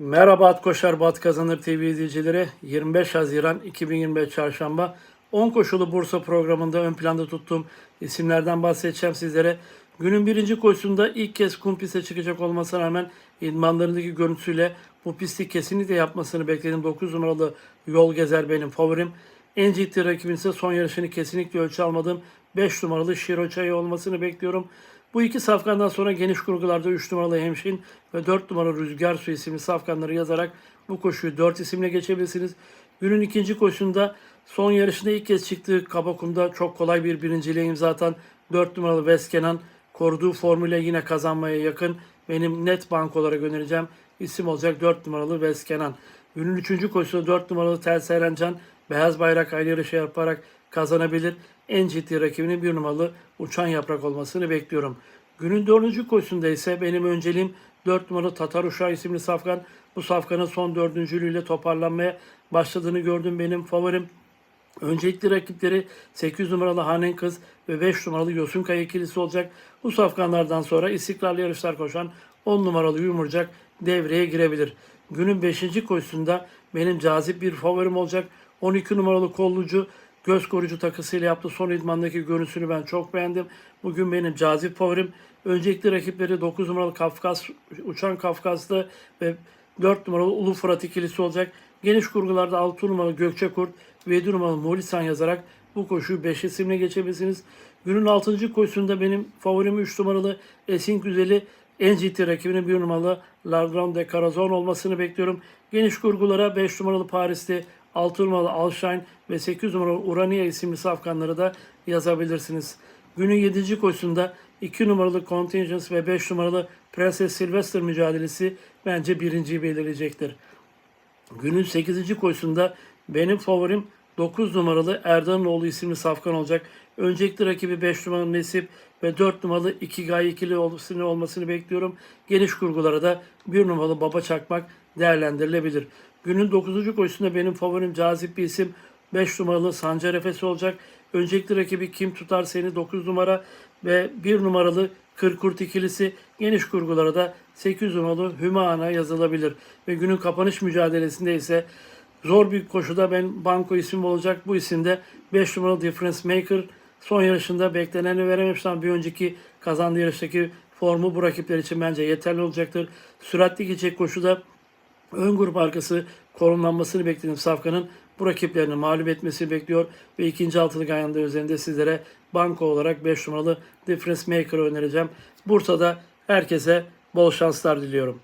Merhaba At Koşar Bat Kazanır TV izleyicileri. 25 Haziran 2025 Çarşamba 10 koşulu Bursa programında ön planda tuttuğum isimlerden bahsedeceğim sizlere. Günün birinci koşusunda ilk kez kum piste çıkacak olmasına rağmen idmanlarındaki görüntüsüyle bu pisti kesinlikle yapmasını bekledim. 9 numaralı Yol Gezer benim favorim. En ciddi rakibin ise son yarışını kesinlikle ölçü almadığım 5 numaralı Şiro Çayı olmasını bekliyorum. Bu iki safkandan sonra geniş kurgularda 3 numaralı Hemşin ve 4 numaralı Rüzgar Su isimli safkanları yazarak bu koşuyu 4 isimle geçebilirsiniz. Günün ikinci koşusunda son yarışında ilk kez çıktığı Kabakum'da çok kolay bir birinciliğe imza atan 4 numaralı Veskenan koruduğu formüle yine kazanmaya yakın. Benim net bank olarak önereceğim isim olacak 4 numaralı Veskenan. Günün üçüncü koşusunda 4 numaralı Tel Serencan beyaz bayrak ayrı yarışı yaparak kazanabilir. En ciddi rakibinin bir numaralı uçan yaprak olmasını bekliyorum. Günün dördüncü koşusunda ise benim önceliğim 4 numaralı Tatar Uşağı isimli safkan. Bu safkanın son dördüncülüğüyle toparlanmaya başladığını gördüm benim favorim. Öncelikli rakipleri 8 numaralı Hanen Kız ve 5 numaralı Yosunkaya ikilisi olacak. Bu safkanlardan sonra istikrarlı yarışlar koşan 10 numaralı Yumurcak devreye girebilir. Günün 5. koşusunda benim cazip bir favorim olacak. 12 numaralı kollucu göz koruyucu takısıyla yaptığı son idmandaki görüntüsünü ben çok beğendim. Bugün benim cazip favorim. Öncelikli rakipleri 9 numaralı Kafkas, Uçan Kafkaslı ve 4 numaralı Ulu Fırat ikilisi olacak. Geniş kurgularda 6 numaralı Gökçe Kurt ve 7 numaralı Molisan yazarak bu koşuyu 5 isimle geçebilirsiniz. Günün 6. koşusunda benim favorim 3 numaralı Esin Güzeli en ciddi rakibinin 1 numaralı Lardron de Carazon olmasını bekliyorum. Geniş kurgulara 5 numaralı Paris'te 6 numaralı Alshine ve 8 numaralı Urania isimli safkanları da yazabilirsiniz. Günün 7. koşusunda 2 numaralı Contingence ve 5 numaralı Prenses Sylvester mücadelesi bence birinciyi belirleyecektir. Günün 8. koşusunda benim favorim 9 numaralı Erdanoğlu isimli safkan olacak. Öncelikli rakibi 5 numaralı Nesip ve 4 numaralı Ikigai ikili olmasını, olmasını bekliyorum. Geniş kurgulara da 1 numaralı Baba Çakmak değerlendirilebilir. Günün 9. koşusunda benim favorim cazip bir isim 5 numaralı Sancar Efes olacak. Öncelikli rakibi Kim Tutar Seni 9 numara ve 1 numaralı Kırkurt ikilisi geniş kurgulara da 8 numaralı Hümana yazılabilir. Ve günün kapanış mücadelesinde ise zor bir koşuda ben banko isim olacak. Bu isimde 5 numaralı Difference Maker son yarışında bekleneni verememiş ama bir önceki kazandığı yarıştaki formu bu rakipler için bence yeterli olacaktır. Süratli gidecek koşuda ön grup arkası korunlanmasını beklediğim Safkan'ın bu rakiplerini mağlup etmesini bekliyor ve ikinci altılık ayağında üzerinde sizlere banko olarak 5 numaralı Difference Maker'ı önereceğim. Bursa'da herkese bol şanslar diliyorum.